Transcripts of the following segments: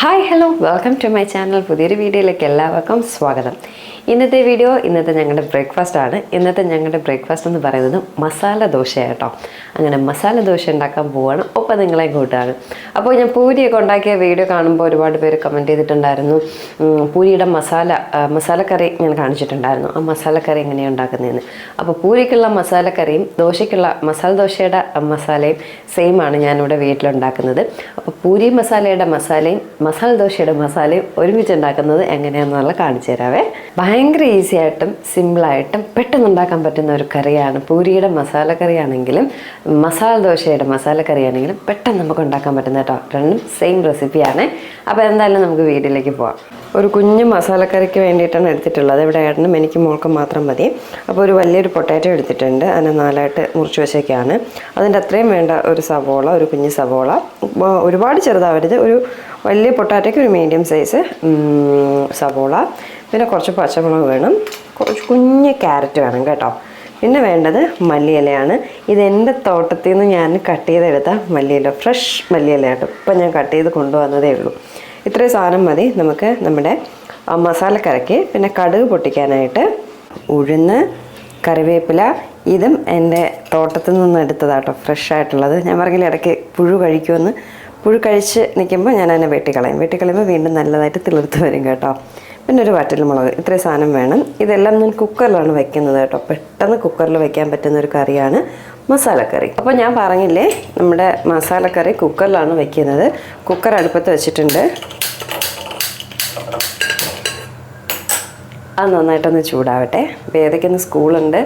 Hi hello welcome to my channel പുതിയൊരു വീഡിയോയിലേക്ക് എല്ലാവർക്കും സ്വാഗതം. ഇന്നത്തെ വീഡിയോ ഇന്നത്തെ ഞങ്ങളുടെ ബ്രേക്ക്ഫാസ്റ്റ് ആണ്. ഇന്നത്തെ ഞങ്ങളുടെ ബ്രേക്ക്ഫാസ്റ്റ് എന്ന് പറയുന്നത് മസാല ദോശ കേട്ടോ. അങ്ങനെ മസാല ദോശ ഉണ്ടാക്കാൻ പോവുകയാണ് ഒപ്പം നിങ്ങളെ കൂട്ടാണ് അപ്പോൾ ഞാൻ പൂരിയൊക്കെ ഉണ്ടാക്കിയ വീഡിയോ കാണുമ്പോൾ ഒരുപാട് പേര് കമന്റ് ചെയ്തിട്ടുണ്ടായിരുന്നു. പൂരിയുടെ മസാല മസാലക്കറി ഞാൻ കാണിച്ചിട്ടുണ്ടായിരുന്നു. ആ മസാലക്കറി എങ്ങനെയാണ് ഉണ്ടാക്കുന്നതെന്ന്. അപ്പോൾ പൂരിക്കുള്ള മസാലക്കറിയും ദോശയ്ക്കുള്ള മസാല ദോശയുടെ മസാലയും സെയിമാണ് ഞാനിവിടെ വീട്ടിലുണ്ടാക്കുന്നത്. അപ്പോൾ പൂരി മസാലയുടെ മസാലയും മസാല ദോശയുടെ മസാലയും ഒരുമിച്ച് ഉണ്ടാക്കുന്നത് എങ്ങനെയാണെന്നുള്ള കാണിച്ചു തരാവേ. ഭയങ്കര ഈസി ആയിട്ടും സിമ്പിളായിട്ടും പെട്ടെന്ന് ഉണ്ടാക്കാൻ പറ്റുന്ന ഒരു കറിയാണ് പൂരിയുടെ മസാല കറിയാണെങ്കിലും മസാല ദോശയുടെ മസാല കറിയാണെങ്കിലും പെട്ടെന്ന് നമുക്ക് ഉണ്ടാക്കാൻ പറ്റുന്ന കേട്ടോ രണ്ടും സെയിം റെസിപ്പിയാണ് അപ്പോൾ എന്തായാലും നമുക്ക് വീട്ടിലേക്ക് പോവാം. ഒരു കുഞ്ഞു മസാലക്കറിക്ക് വേണ്ടിയിട്ടാണ് എടുത്തിട്ടുള്ളത്. ഇവിടെ ഏട്ടനും എനിക്ക് മോൾക്കും മാത്രം മതി. അപ്പോൾ ഒരു വലിയൊരു പൊട്ടാറ്റോ എടുത്തിട്ടുണ്ട്. അതിനെ നാലായിട്ട് മുറിച്ച് വെച്ചേക്കാണ്. അതിന്റെ അത്രയും വേണ്ട ഒരു സവോള ഒരു കുഞ്ഞ് സവോള. ഒരുപാട് ചെറുതാവരുത്. ഒരു വലിയ പൊട്ടാറ്റയ്ക്ക് ഒരു മീഡിയം സൈസ് സവോള. പിന്നെ കുറച്ച് പച്ചമുളക് വേണം. കുറച്ച് കുഞ്ഞ് ക്യാരറ്റ് വേണം കേട്ടോ. പിന്നെ വേണ്ടത് മല്ലിയിലയാണ്. ഇത് എന്റെ തോട്ടത്തിൽ നിന്ന് ഞാൻ കട്ട് ചെയ്തെടുത്ത മല്ലിയില ഫ്രഷ് മല്ലിയില കേട്ടോ ഇപ്പം ഞാൻ കട്ട് ചെയ്ത് കൊണ്ടുവന്നതേ ഉള്ളൂ. ഇത്രയും സാധനം മതി. നമുക്ക് നമ്മുടെ മസാല മസാലക്കരയ്ക്ക് പിന്നെ കടുക് പൊട്ടിക്കാനായിട്ട് ഉഴുന്ന് കറിവേപ്പില ഇതും എന്റെ തോട്ടത്തിൽ നിന്ന് എടുത്തതാട്ടോ. ഫ്രഷ് ആയിട്ടുള്ളത് ഞാൻ പറഞ്ഞില്ല ഇടയ്ക്ക് പുഴു കഴിക്കുമെന്ന്. പുഴു കഴിച്ച് നിൽക്കുമ്പോൾ ഞാൻ അതിനെ വെട്ടിക്കളയും. വെട്ടിക്കളയുമ്പോൾ വീണ്ടും നല്ലതായിട്ട് തിളിർത്ത് വരും കേട്ടോ. പിന്നെ ഒരു വറ്റൽമുളക് ഇത്രയും സാധനം വേണം. ഇതെല്ലാം ഞാൻ കുക്കറിലാണ് വെക്കുന്നത് കേട്ടോ. പെട്ടെന്ന് കുക്കറിൽ വെക്കാൻ പറ്റുന്ന ഒരു കറിയാണ് മസാലക്കറി. അപ്പോൾ ഞാൻ പറഞ്ഞില്ലേ നമ്മുടെ മസാലക്കറി കുക്കറിലാണ് വെക്കുന്നത്. കുക്കർ അടുപ്പത്ത് വെച്ചിട്ടുണ്ട്. അത് നന്നായിട്ടൊന്ന് ചൂടാവട്ടെ. വേദയ്ക്കൊന്ന് സ്കൂളുണ്ട്.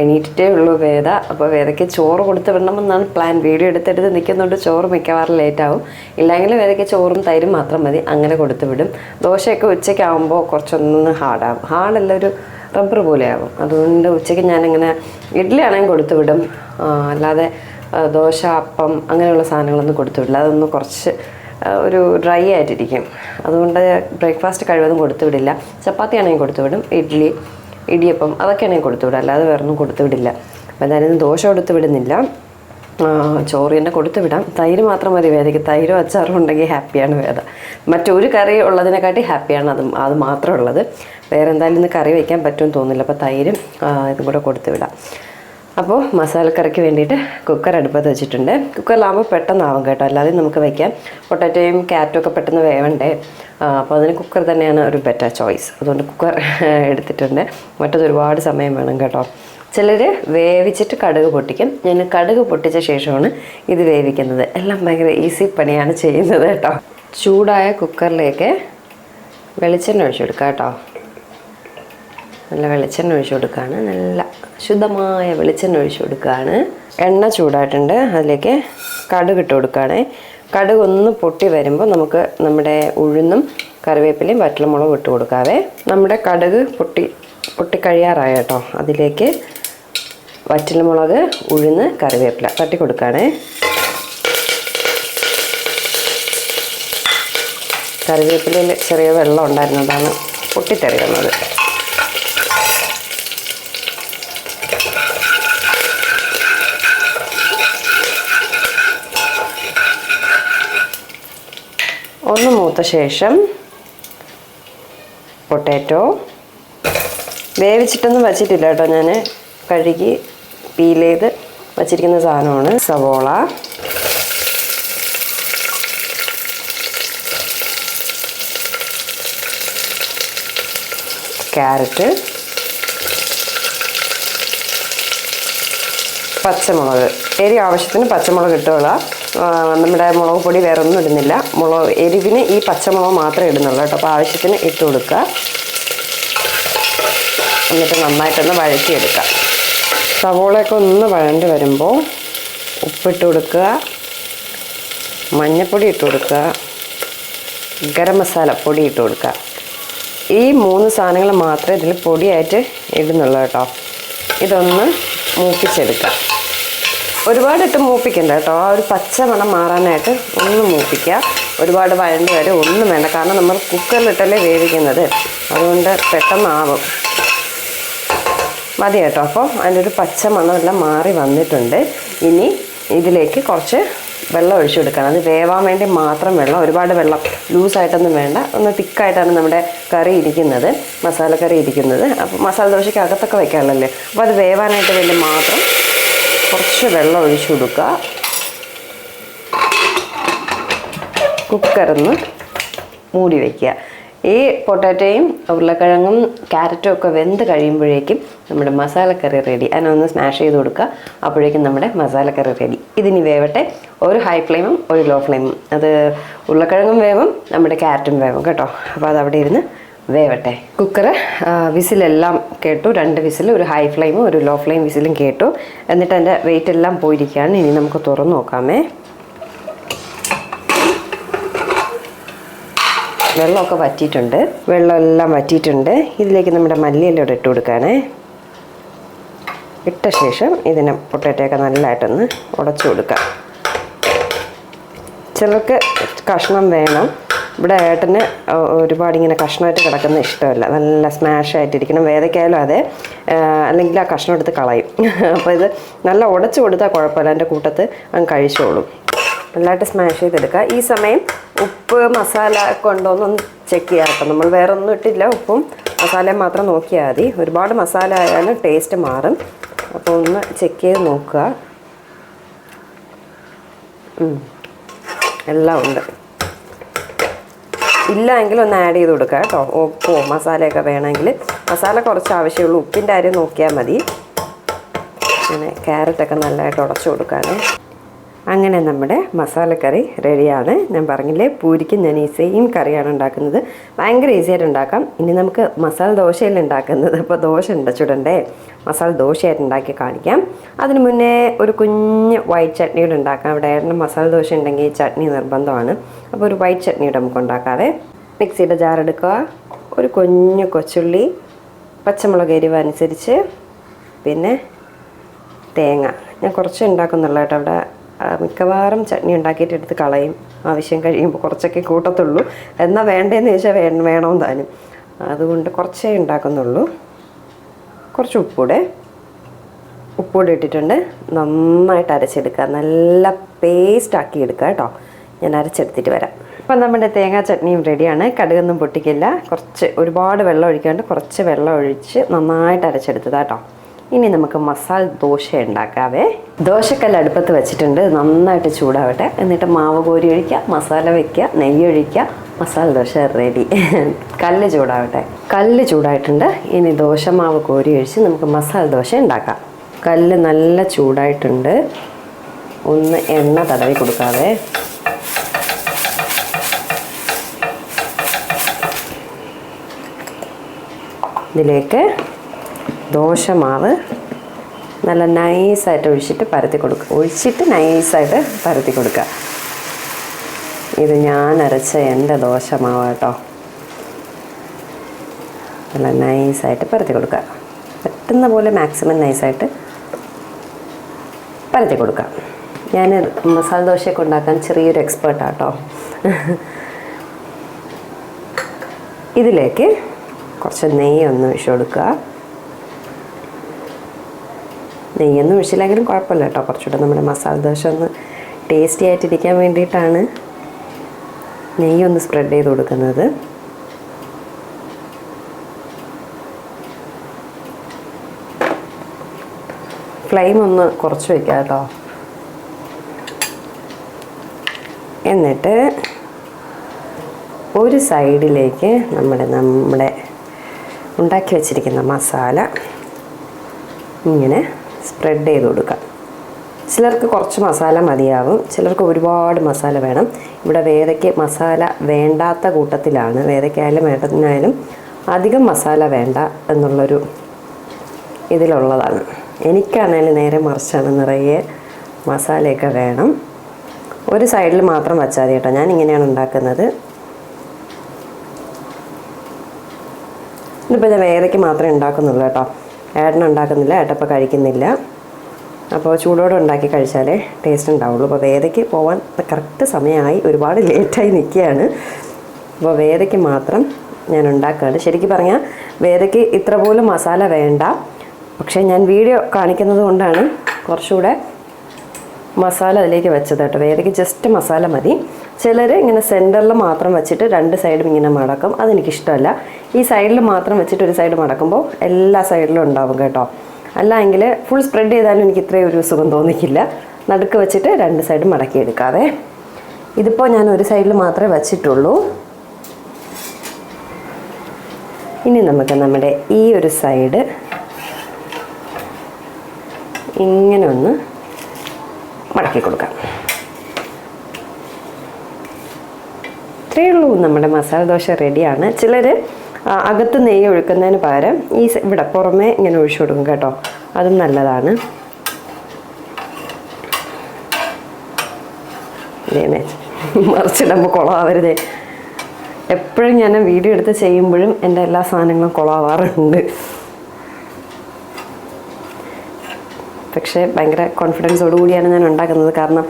എണീറ്റിട്ടേ ഉള്ളൂ വേദ. അപ്പോൾ വേദയ്ക്ക് ചോറ് കൊടുത്ത് വിടണമെന്നാണ് പ്ലാൻ വീഡിയോ എടുത്തെടുത്ത് നിൽക്കുന്നുണ്ട്. ചോറ് മിക്കവാറും ലേറ്റാവും ഇല്ലെങ്കിൽ വേദയ്ക്ക് ചോറും തൈരും മാത്രം മതി. അങ്ങനെ കൊടുത്തു വിടും. ദോശയൊക്കെ ഉച്ചയ്ക്കാവുമ്പോൾ കുറച്ചൊന്ന് ഹാർഡാകും ഹാർഡല്ല ഒരു റബ്ബർ പോലെയാകും അതുകൊണ്ട് ഉച്ചയ്ക്ക് ഞാനിങ്ങനെ ഇഡ്ഡലി ആണെങ്കിൽ കൊടുത്തു വിടും. അല്ലാതെ ദോശ അപ്പം അങ്ങനെയുള്ള സാധനങ്ങളൊന്നും കൊടുത്തു വിടില്ല. അതൊന്ന് കുറച്ച് ഒരു ഡ്രൈ ആയിട്ടിരിക്കും. അതുകൊണ്ട് ബ്രേക്ക്ഫാസ്റ്റ് കഴിവതും കൊടുത്തു വിടില്ല. ചപ്പാത്തി ആണെങ്കിൽ കൊടുത്തു വിടും. ഇഡ്ഡലി ഇടിയപ്പം അതൊക്കെയാണ് ഞാൻ കൊടുത്തു അല്ലാതെ വേറൊന്നും കൊടുത്തു വിടില്ല. അപ്പം എന്തായാലും ദോശ കൊടുത്തു വിടുന്നില്ല. ചോറ് തന്നെ കൊടുത്തു വിടാം. തൈര് മാത്രം മതി വേദയ്ക്ക്. തൈരോ അച്ചാറും ഉണ്ടെങ്കിൽ ഹാപ്പിയാണ് വേദ. മറ്റൊരു കറി ഉള്ളതിനെക്കാട്ടി ഹാപ്പിയാണ് അത് അത് മാത്രം ഉള്ളത്. വേറെ എന്തായാലും ഇന്ന് കറി വയ്ക്കാൻ പറ്റുമെന്ന് തോന്നുന്നില്ല. അപ്പോൾ തൈരും ഇതും കൂടെ കൊടുത്തു വിടാം. അപ്പോൾ മസാലക്കറിക്ക് വേണ്ടിയിട്ട് കുക്കർ അടുപ്പത്ത് വെച്ചിട്ടുണ്ട്. കുക്കറിലാകുമ്പോൾ പെട്ടെന്നാവും കേട്ടോ. അല്ലാതെ നമുക്ക് വയ്ക്കാം പൊട്ടാറ്റോയും ക്യാരറ്റും ഒക്കെ പെട്ടെന്ന് വേവണ്ടേ. അപ്പോൾ അതിന് കുക്കർ തന്നെയാണ് ഒരു ബെറ്റർ ചോയ്സ് അതുകൊണ്ട് കുക്കർ എടുത്തിട്ടുണ്ട്. മറ്റത് ഒരുപാട് സമയം വേണം കേട്ടോ. ചിലർ വേവിച്ചിട്ട് കടുക് പൊട്ടിക്കും. ഞാൻ കടുക് പൊട്ടിച്ച ശേഷമാണ് ഇത് വേവിക്കുന്നത്. എല്ലാം ഭയങ്കര ഈസി പണിയാണ് ചെയ്യുന്നത് കേട്ടോ. ചൂടായ കുക്കറിലേക്ക് വെളിച്ചെണ്ണ ഒഴിച്ചു കൊടുക്കാം കേട്ടോ. നല്ല വെളിച്ചെണ്ണ ഒഴിച്ചു കൊടുക്കുകയാണ്. നല്ല ശുദ്ധമായ വെളിച്ചെണ്ണ ഒഴിച്ചു കൊടുക്കുകയാണ്. എണ്ണ ചൂടായിട്ടുണ്ട്. അതിലേക്ക് കടുക് ഇട്ട് കൊടുക്കുകയാണ്. കടുക് ഒന്ന് പൊട്ടി വരുമ്പോൾ നമുക്ക് നമ്മുടെ ഉഴുന്നും കറിവേപ്പിലയും വറ്റൽമുളകും ഇട്ട് കൊടുക്കാവേ. നമ്മുടെ കടുക് പൊട്ടി പൊട്ടിക്കഴിയാറായ കേട്ടോ. അതിലേക്ക് വറ്റൽമുളക് ഉഴുന്ന് കറിവേപ്പില തട്ടി കൊടുക്കുകയാണേ. കറിവേപ്പിലയിൽ ചെറിയ വെള്ളം ഉണ്ടായിരുന്നതാണ് പൊട്ടിത്തെറിയുന്നത്. ഒന്ന് മൂത്ത ശേഷം പൊട്ടാറ്റോ. വേവിച്ചിട്ടൊന്നും വച്ചിട്ടില്ല കേട്ടോ ഞാൻ കഴുകി പീൽ ചെയ്ത് വച്ചിരിക്കുന്ന സാധനമാണ് സവോള. ക്യാരറ്റ്. പച്ചമുളക്. എരി ആവശ്യത്തിന് പച്ചമുളക് ഇട്ടുകൊള്ളുക ആ, നമ്മുടെ മുളക് പൊടി വേറെ ഒന്നും ഇടുന്നില്ല. മുളക് എരിവിന് ഈ പച്ചമുളക് മാത്രമേ ഇടുന്നുള്ളൂ കേട്ടോ. അപ്പോൾ ആവശ്യത്തിന് ഇട്ട് കൊടുക്കുക. എന്നിട്ട് നന്നായിട്ടൊന്ന് വഴറ്റിയെടുക്കുക സവോളയൊക്കെ ഒന്ന് വഴണ്ടി വരുമ്പോൾ ഉപ്പിട്ട് കൊടുക്കുക. മഞ്ഞൾപ്പൊടി ഇട്ട് കൊടുക്കുക. ഗരം മസാല പൊടി ഇട്ട് കൊടുക്കുക. ഈ മൂന്ന് സാധനങ്ങൾ മാത്രമേ ഇതിൽ പൊടിയായിട്ട് ഇടുന്നുള്ളൂ കേട്ടോ. ഇതൊന്ന് മൂപ്പിച്ചെടുക്കുക ഒരുപാട് ഇട്ട് മൂപ്പിക്കണ്ട കേട്ടോ. ആ ഒരു പച്ച മണം മാറാനായിട്ട് ഒന്ന് മൂപ്പിക്കുക. ഒരുപാട് വഴണ്ട് വരെ ഒന്നും വേണ്ട. കാരണം നമ്മൾ കുക്കറിലിട്ടല്ലേ വേവിക്കുന്നത്. അതുകൊണ്ട് പെട്ടെന്നാവും മതി കേട്ടോ. അപ്പോൾ അതിന്റെ ഒരു പച്ച മണമെല്ലാം മാറി വന്നിട്ടുണ്ട്. ഇനി ഇതിലേക്ക് കുറച്ച് വെള്ളം ഒഴിച്ചു കൊടുക്കണം. അത് വേവാൻ വേണ്ടി മാത്രം വെള്ളം ഒരുപാട് വെള്ളം ലൂസായിട്ടൊന്നും വേണ്ട. ഒന്ന് തിക്കായിട്ടാണ് നമ്മുടെ കറി ഇരിക്കുന്നത് മസാലക്കറി ഇരിക്കുന്നത്. അപ്പോൾ മസാല ദോശയ്ക്ക് അകത്തൊക്കെ വെക്കാനുള്ളല്ലേ അപ്പോൾ അത് വേവാനായിട്ട് വേണ്ടി മാത്രം കുറച്ച് വെള്ളം ഒഴിച്ചു കൊടുക്കുക. കുക്കറിന്ന് മൂടി വയ്ക്കുക ഈ പൊട്ടാറ്റോയും ഉരുളക്കിഴങ്ങും ക്യാരറ്റും ഒക്കെ വെന്ത് കഴിയുമ്പോഴേക്കും നമ്മുടെ മസാലക്കറി റെഡി അതിനൊന്ന് സ്മാഷ് ചെയ്ത് കൊടുക്കുക. അപ്പോഴേക്കും നമ്മുടെ മസാലക്കറി റെഡി ഇതിനി വേവട്ടെ ഒരു ഹൈ ഫ്ലെയിമും ഒരു ലോ ഫ്ലെയിമും അത് ഉരുളക്കിഴങ്ങും വേവും നമ്മുടെ ക്യാരറ്റും വേവും കേട്ടോ. അപ്പോൾ അത് അവിടെ ഇരുന്ന് വേവട്ടെ. കുക്കർ വിസിലെല്ലാം കേട്ടു. രണ്ട് വിസിൽ ഒരു ഹൈ ഫ്ലെയിമും ഒരു ലോ ഫ്ലെയിം വിസിലും കേട്ടു. എന്നിട്ട് അതിന്റെ വെയിറ്റ് എല്ലാം പോയിരിക്കുകയാണ്. ഇനി നമുക്ക് തുറന്നു നോക്കാമേ. വെള്ളമൊക്കെ വറ്റിയിട്ടുണ്ട്. വെള്ളമെല്ലാം വറ്റിയിട്ടുണ്ട്. ഇതിലേക്ക് നമ്മുടെ മല്ലിയിലൂടെ ഇട്ട് കൊടുക്കാനേ ഇട്ട ശേഷം ഇതിനെ പൊട്ടറ്റയൊക്കെ നല്ലതായിട്ടൊന്ന് ഉടച്ചു കൊടുക്കാം. ചിലർക്ക് കഷ്ണം വേണം. ഇവിടെ ഏട്ടന് ഒരുപാട് ഇങ്ങനെ കഷ്ണമായിട്ട് കിടക്കുന്ന ഇഷ്ടമല്ല. നല്ല സ്മാഷ് ആയിട്ടിരിക്കണം. വേദയ്ക്കായാലും അതെ. അല്ലെങ്കിൽ ആ കഷ്ണം എടുത്ത് കളയും. അപ്പോൾ ഇത് നല്ല ഉടച്ചു കൊടുത്താൽ കുഴപ്പമില്ല. എന്റെ കൂട്ടത്ത് അങ്ങ് കഴിച്ചോളും. നല്ലതായിട്ട് സ്മാഷ് ചെയ്തെടുക്കുക. ഈ സമയം ഉപ്പ് മസാല ഒക്കെ ഉണ്ടോയെന്നൊന്ന് ചെക്ക് ചെയ്യാം കേട്ടോ. നമ്മൾ വേറെ ഒന്നും ഇട്ടില്ല. ഉപ്പും മസാലയും മാത്രം നോക്കിയാൽ മതി. ഒരുപാട് മസാല ആയാലും ടേസ്റ്റ് മാറും. അപ്പോൾ ഒന്ന് ചെക്ക് ചെയ്ത് നോക്കുക. എല്ലാം ഉണ്ട്. ഇല്ല എങ്കിൽ ഒന്ന് ആഡ് ചെയ്ത് കൊടുക്കുക കേട്ടോ. ഉപ്പോ മസാലയൊക്കെ വേണമെങ്കിൽ. മസാല കുറച്ച് ആവശ്യമുള്ളൂ. ഉപ്പിന്റെ കാര്യം നോക്കിയാൽ മതി. അങ്ങനെ ക്യാരറ്റൊക്കെ നല്ലതായിട്ട് ഉടച്ചു കൊടുക്കുകയാണ് അങ്ങനെ നമ്മുടെ മസാലക്കറി റെഡിയാണ്. ഞാൻ പറഞ്ഞില്ലേ പൂരിക്ക് ഞാൻ ഈ സെയിം കറിയാണ് ഉണ്ടാക്കുന്നത്. ഭയങ്കര ഈസി ആയിട്ട് ഉണ്ടാക്കാം. ഇനി നമുക്ക് മസാല ദോശയല്ലേ ഉണ്ടാക്കുന്നത്. അപ്പോൾ ദോശ ഉണ്ട് ചുടണ്ടേ. മസാല ദോശയായിട്ട് ഉണ്ടാക്കി കാണിക്കാം. അതിന് മുന്നേ ഒരു കുഞ്ഞ് വൈറ്റ് ചട്നി കൂടെ ഉണ്ടാക്കാം. ഇവിടെ മസാല ദോശ ഉണ്ടെങ്കിൽ ചട്നി നിർബന്ധമാണ്. അപ്പോൾ ഒരു വൈറ്റ് ചട്നി കൂടെ നമുക്ക് ഉണ്ടാക്കാവേ. മിക്സിയുടെ ജാർ എടുക്കുക. ഒരു കുഞ്ഞ് കൊച്ചുള്ളി പച്ചമുളക് എരിവ് അനുസരിച്ച് പിന്നെ തേങ്ങ. ഞാൻ കുറച്ച് ഉണ്ടാക്കുന്നുള്ളൂ കേട്ടോ അവിടെ. മിക്കവാറും ചട്നി ഉണ്ടാക്കിയിട്ട് എടുത്ത് കളയും. ആവശ്യം കഴിയുമ്പോൾ കുറച്ചൊക്കെ കൂട്ടത്തുള്ളൂ. എന്നാൽ വേണ്ടതെന്ന് ചോദിച്ചാൽ വേ വേണമെന്ന് താനും. അതുകൊണ്ട് കുറച്ചേ ഉണ്ടാക്കുന്നുള്ളൂ. കുറച്ച് ഉപ്പൂടെ ഉപ്പൂടെ ഇട്ടിട്ടുണ്ട്. നന്നായിട്ട് അരച്ചെടുക്കുക. നല്ല പേസ്റ്റ് ആക്കി എടുക്കുക കേട്ടോ. ഞാൻ അരച്ചെടുത്തിട്ട് വരാം. അപ്പം നമ്മുടെ തേങ്ങാ ചട്നിയും റെഡിയാണ് കടുകൊന്നും പൊട്ടിക്കില്ല. കുറച്ച് ഒരുപാട് വെള്ളം ഒഴിക്കാണ്ട് കുറച്ച് വെള്ളം ഒഴിച്ച് നന്നായിട്ട് അരച്ചെടുത്തതാ കേട്ടോ. ഇനി നമുക്ക് മസാല ദോശ ഉണ്ടാക്കാവേ. ദോശക്കല്ല് അടുപ്പത്ത് വെച്ചിട്ടുണ്ട്. നന്നായിട്ട് ചൂടാവട്ടെ. എന്നിട്ട് മാവ് കോരി ഒഴിക്കുക മസാല വെക്കുക നെയ്യ് ഒഴിക്കുക. മസാല ദോശ റെഡി കല്ല് ചൂടാവട്ടെ. കല്ല് ചൂടായിട്ടുണ്ട്. ഇനി ദോശമാവ് കോരി ഒഴിച്ച് നമുക്ക് മസാല ദോശ ഉണ്ടാക്കാം. കല്ല് നല്ല ചൂടായിട്ടുണ്ട്. ഒന്ന് എണ്ണ തടവി കൊടുക്കാവേ. ഇതിലേക്ക് ദോശമാവ് നല്ല നൈസായിട്ട് ഒഴിച്ചിട്ട് പരത്തി കൊടുക്കുക ഒഴിച്ചിട്ട് നൈസായിട്ട് പരത്തി കൊടുക്കുക ഇത് ഞാൻ അരച്ച എന്റെ ദോശമാവ് കേട്ടോ. നല്ല നൈസായിട്ട് പരത്തി കൊടുക്കുക പറ്റുന്ന പോലെ മാക്സിമം നൈസായിട്ട് പരത്തി കൊടുക്കുക ഞാൻ മസാല ദോശയൊക്കെ ഉണ്ടാക്കാൻ ചെറിയൊരു എക്സ്പേർട്ടാണ് കേട്ടോ. ഇതിലേക്ക് കുറച്ച് നെയ്യൊന്ന് ഒഴിച്ചു കൊടുക്കുക നെയ്യൊന്നും ഒഴിച്ചില്ലെങ്കിലും കുഴപ്പമില്ല കേട്ടോ. കുറച്ചുകൂടെ നമ്മുടെ മസാല ദോശ ഒന്ന് ടേസ്റ്റി ആയിട്ടിരിക്കാൻ വേണ്ടിയിട്ടാണ് നെയ്യൊന്ന് സ്പ്രെഡ് ചെയ്ത് കൊടുക്കുന്നത്. ഫ്ലെയിം ഒന്ന് കുറച്ച് വയ്ക്കാം കേട്ടോ. എന്നിട്ട് ഒരു സൈഡിലേക്ക് നമ്മുടെ നമ്മുടെ ഉണ്ടാക്കി വെച്ചിരിക്കുന്ന മസാല ഇങ്ങനെ സ്പ്രെഡ് ചെയ്ത് കൊടുക്കുക ചിലർക്ക് കുറച്ച് മസാല മതിയാവും. ചിലർക്ക് ഒരുപാട് മസാല വേണം. ഇവിടെ വേദയ്ക്ക് മസാല വേണ്ടാത്ത കൂട്ടത്തിലാണ്. വേദയ്ക്കായാലും വേണ്ടതിനായാലും അധികം മസാല വേണ്ട എന്നുള്ളൊരു ഇതിലുള്ളതാണ്. എനിക്കാണേലും നേരെ മറിച്ചാണ് നിറയെ മസാലയൊക്കെ വേണം. ഒരു സൈഡിൽ മാത്രം വച്ചാൽ കേട്ടോ. ഞാൻ ഇങ്ങനെയാണ് ഉണ്ടാക്കുന്നത്. ഇതിപ്പോൾ ഞാൻ വേദയ്ക്ക് മാത്രമേ ഉണ്ടാക്കുന്നുള്ളൂ കേട്ടോ. ഏട്ടനുണ്ടാക്കുന്നില്ല ഏട്ടപ്പം കഴിക്കുന്നില്ല. അപ്പോൾ ചൂടോടെ ഉണ്ടാക്കി കഴിച്ചാലേ ടേസ്റ്റ് ഉണ്ടാവുള്ളൂ. അപ്പോൾ വേദയ്ക്ക് പോകാൻ കറക്റ്റ് സമയമായി ഒരുപാട് ലേറ്റായി നിൽക്കുകയാണ്. അപ്പോൾ വേദയ്ക്ക് മാത്രം ഞാൻ ഉണ്ടാക്കുകയാണ്. ശരിക്കും പറഞ്ഞാൽ വേദയ്ക്ക് ഇത്ര പോലും മസാല വേണ്ട. പക്ഷേ ഞാൻ വീഡിയോ കാണിക്കുന്നത് കൊണ്ടാണ് കുറച്ചുകൂടെ മസാല അതിലേക്ക് വെച്ചത് കേട്ടോ. വേദയ്ക്ക് ജസ്റ്റ് മസാല മതി. ചിലർ ഇങ്ങനെ സെന്ററിൽ മാത്രം വെച്ചിട്ട് രണ്ട് സൈഡും ഇങ്ങനെ മടക്കും. അതെനിക്കിഷ്ടമല്ല. ഈ സൈഡിൽ മാത്രം വെച്ചിട്ട് ഒരു സൈഡ് മടക്കുമ്പോൾ എല്ലാ സൈഡിലും ഉണ്ടാവും കേട്ടോ. അല്ല എങ്കിൽ ഫുൾ സ്പ്രെഡ് ചെയ്താലും എനിക്ക് ഇത്രയും ഒരു സുഖം തോന്നിക്കില്ല. നടുക്ക് വെച്ചിട്ട് രണ്ട് സൈഡും മടക്കി എടുക്കാതെ ഇതിപ്പോൾ ഞാൻ ഒരു സൈഡിൽ മാത്രമേ വച്ചിട്ടുള്ളൂ. ഇനി നമുക്ക് നമ്മുടെ ഈ ഒരു സൈഡ് ഇങ്ങനെ ഒന്ന് മടക്കി കൊടുക്കാം. ഇത്രയേ ഉള്ളൂ നമ്മുടെ മസാല ദോശ റെഡിയാണ് ചിലർ അകത്ത് നെയ്യ് ഒഴുക്കുന്നതിന് പകരം ഈ ഇവിടെ പുറമേ ഇങ്ങനെ ഒഴിച്ചു കൊടുക്കും കേട്ടോ. അതും നല്ലതാണ്. ഇതേമേ മറിച്ചിടുമ്പോൾ കുളമാവരുതേ എപ്പോഴും ഞാൻ വീഡിയോ എടുത്ത് ചെയ്യുമ്പോഴും എന്റെ എല്ലാ സാധനങ്ങളും കുളമാവാറുണ്ട് പക്ഷേ ഭയങ്കര കോൺഫിഡൻസോടുകൂടിയാണ് ഞാൻ ഉണ്ടാക്കുന്നത്. കാരണം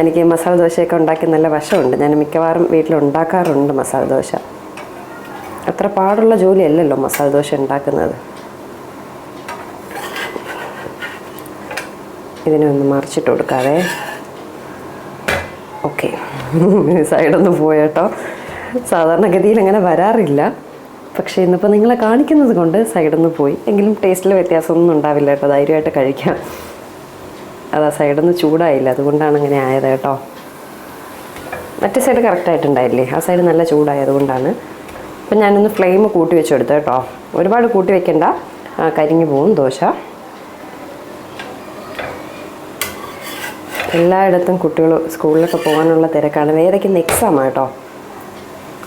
എനിക്ക് മസാല ദോശയൊക്കെ ഉണ്ടാക്കി നല്ല വശമുണ്ട്. ഞാൻ മിക്കവാറും വീട്ടിൽ ഉണ്ടാക്കാറുണ്ട് മസാല ദോശ. അത്ര പാടുള്ള ജോലിയല്ലല്ലോ മസാല ദോശ ഉണ്ടാക്കുന്നത്. ഇതിനെ ഒന്ന് മറിച്ചിട്ട് കൊടുക്കാതെ ഓക്കെ. സൈഡൊന്ന് പോയേട്ടോ. സാധാരണഗതിയിൽ അങ്ങനെ വരാറില്ല. പക്ഷേ ഇന്നിപ്പോൾ നിങ്ങളെ കാണിക്കുന്നത് കൊണ്ട് സൈഡൊന്ന് പോയി. എങ്കിലും ടേസ്റ്റിൽ വ്യത്യാസമൊന്നും ഉണ്ടാവില്ല കേട്ടോ. ധൈര്യമായിട്ട് കഴിക്കാം. അതാ സൈഡൊന്ന് ചൂടായില്ല. അതുകൊണ്ടാണ് അങ്ങനെ ആയത് കേട്ടോ. മറ്റേ സൈഡ് കറക്റ്റായിട്ടുണ്ടായില്ലേ? ആ സൈഡ് നല്ല ചൂടായത് കൊണ്ടാണ്. അപ്പം ഞാനൊന്ന് ഫ്ലെയിം കൂട്ടി വെച്ചെടുത്തു കേട്ടോ. ഒരുപാട് കൂട്ടി വെക്കണ്ട. കരിഞ്ഞു പോവും ദോശ. എല്ലായിടത്തും കുട്ടികൾ സ്കൂളിലൊക്കെ പോകാനുള്ള തിരക്കാണ്. വേദയ്ക്ക് എക്സാം കേട്ടോ.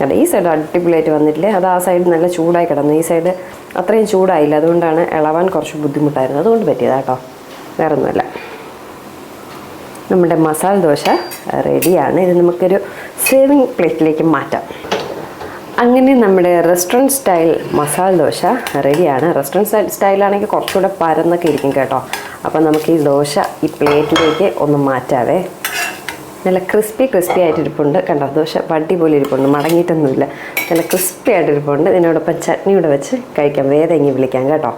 അല്ല ഈ സൈഡ് അടിപൊളിയായിട്ട് വന്നിട്ടില്ലേ? അത് ആ സൈഡ് നല്ല ചൂടായി കിടന്നു. ഈ സൈഡ് അത്രയും ചൂടായില്ല. അതുകൊണ്ടാണ് ഇളവാൻ കുറച്ച് ബുദ്ധിമുട്ടായിരുന്നു. അതുകൊണ്ട് പറ്റിയതാ കേട്ടോ. വേറെ ഒന്നുമല്ല നമ്മുടെ മസാല ദോശ റെഡിയാണ് ഇത് നമുക്കൊരു സേവിങ് പ്ലേറ്റിലേക്ക് മാറ്റാം. അങ്ങനെ നമ്മുടെ റെസ്റ്റോറന്റ് സ്റ്റൈൽ മസാല ദോശ റെഡിയാണ് റെസ്റ്റോറന്റ് സ്റ്റൈലാണെങ്കിൽ കുറച്ചുകൂടെ പരന്നൊക്കെ ഇരിക്കും കേട്ടോ. അപ്പോൾ നമുക്ക് ഈ ദോശ ഈ പ്ലേറ്റിലേക്ക് ഒന്ന് മാറ്റാവേ. നല്ല ക്രിസ്പി ക്രിസ്പി ആയിട്ട് ഇരിപ്പുണ്ട്. കണ്ടോ? ദോശ വടി പോലെ ഇരിപ്പുണ്ട്. മടങ്ങിയിട്ടൊന്നുമില്ല. നല്ല ക്രിസ്പി ആയിട്ട് ഇരിപ്പുണ്ട്. ഇതിനോടൊപ്പം ചട്നി കൂടെ വെച്ച് കഴിക്കാം. വേദങ്ങി വിളിക്കാം കേട്ടോ.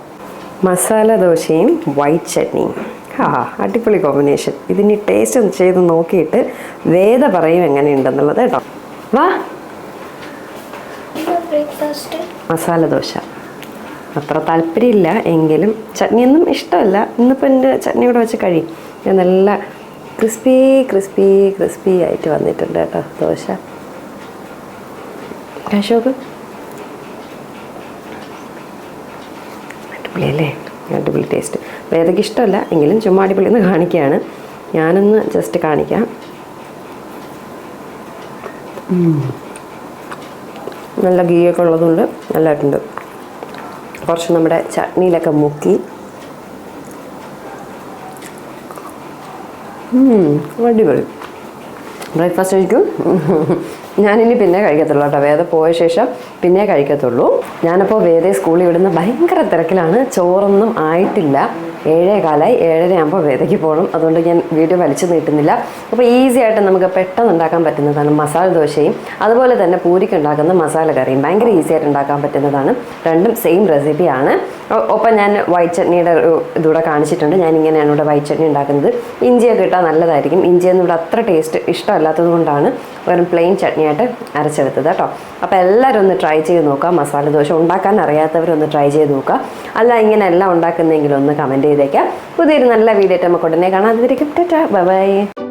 മസാല ദോശയും വൈറ്റ് ചട്നിയും. ആ അടിപൊളി കോമ്പിനേഷൻ ഇതിന് ടേസ്റ്റ് ഒന്ന് ചെയ്ത് നോക്കിയിട്ട് വേദ പറയും എങ്ങനെയുണ്ടെന്നുള്ളത് കേട്ടോ. വാ. ബ്രേക്ക്ഫാസ്റ്റ്? മസാല ദോശ. അത്ര താല്പര്യമില്ല എങ്കിലും ചട്നിയൊന്നും ഇഷ്ടമല്ല. ഇന്നിപ്പോൾ എന്റെ ചട്നി കൂടെ വെച്ച് കഴിയും. ഞാൻ നല്ല ക്രിസ്പി ക്രിസ്പി ക്രിസ്പി ആയിട്ട് വന്നിട്ടുണ്ട് കേട്ടോ ദോശ. അശോക്? അടിപൊളിയല്ലേ? അടിപൊളി ടേസ്റ്റ്. വേദയ്ക്ക് ഇഷ്ടമല്ല എങ്കിലും ചുമ്മാ അടിപൊളി എന്ന് കാണിക്കുകയാണ്. ഞാനൊന്ന് ജസ്റ്റ് കാണിക്കാം. നല്ല ഗീയൊക്കെ ഉള്ളതുകൊണ്ട് നല്ലതായിട്ടുണ്ട് കുറച്ച് നമ്മുടെ ചട്നിയിലൊക്കെ മുക്കി. അടിപൊളി. ബ്രേക്ക്ഫാസ്റ്റ് കഴിക്കും. ഞാനിനി പിന്നെ കഴിക്കത്തുള്ളൂ കേട്ടോ. വേദ പോയ ശേഷം പിന്നെ കഴിക്കത്തുള്ളൂ. ഞാനപ്പോൾ വേദയെ സ്കൂളിൽ വിടുന്ന ഭയങ്കര തിരക്കിലാണ്. ചോറൊന്നും ആയിട്ടില്ല. ഏഴേ കാലായി ഏഴര ആകുമ്പോൾ വേദയ്ക്ക് പോകണം. അതുകൊണ്ട് ഞാൻ വീഡിയോ വലിച്ചു നീട്ടുന്നില്ല. അപ്പോൾ ഈസി ആയിട്ട് നമുക്ക് പെട്ടെന്ന് ഉണ്ടാക്കാൻ പറ്റുന്നതാണ് മസാല ദോശയും അതുപോലെ തന്നെ പൂരിക്ക് ഉണ്ടാക്കുന്ന മസാല കറിയും. ഭയങ്കര ഈസി ആയിട്ട് ഉണ്ടാക്കാൻ പറ്റുന്നതാണ്. രണ്ടും സെയിം റെസിപ്പിയാണ് ഒപ്പം ഞാൻ വൈറ്റ് ചട്നിയുടെ ഇതൂടെ കാണിച്ചിട്ടുണ്ട്. ഞാൻ ഇങ്ങനെയാണ് ഇവിടെ വൈറ്റ് ചട്നി ഉണ്ടാക്കുന്നത്. ഇഞ്ചിയൊക്കെ ഇട്ടാൽ നല്ലതായിരിക്കും. ഇഞ്ചിയൊന്നും ഇവിടെ അത്ര ടേസ്റ്റ് ഇഷ്ടമല്ലാത്തത് കൊണ്ടാണ് വെറും പ്ലെയിൻ ചട്നിയായിട്ട് അരച്ചെടുത്തത് കേട്ടോ. അപ്പോൾ എല്ലാവരും ഒന്ന് ട്രൈ ചെയ്ത് നോക്കുക. മസാല ദോശ ഉണ്ടാക്കാൻ അറിയാത്തവരൊന്ന് ട്രൈ ചെയ്ത് നോക്കുക. അല്ല ഇങ്ങനെ എല്ലാം ഉണ്ടാക്കുന്നെങ്കിലും ഒന്ന് കമന്റ് ചെയ്തേക്കാം. പുതിയൊരു നല്ല വീഡിയോ ആയിട്ട് നമുക്ക് ഉടനെ കാണാം. അതിരിക്കും ടാറ്റാ. ബൈ.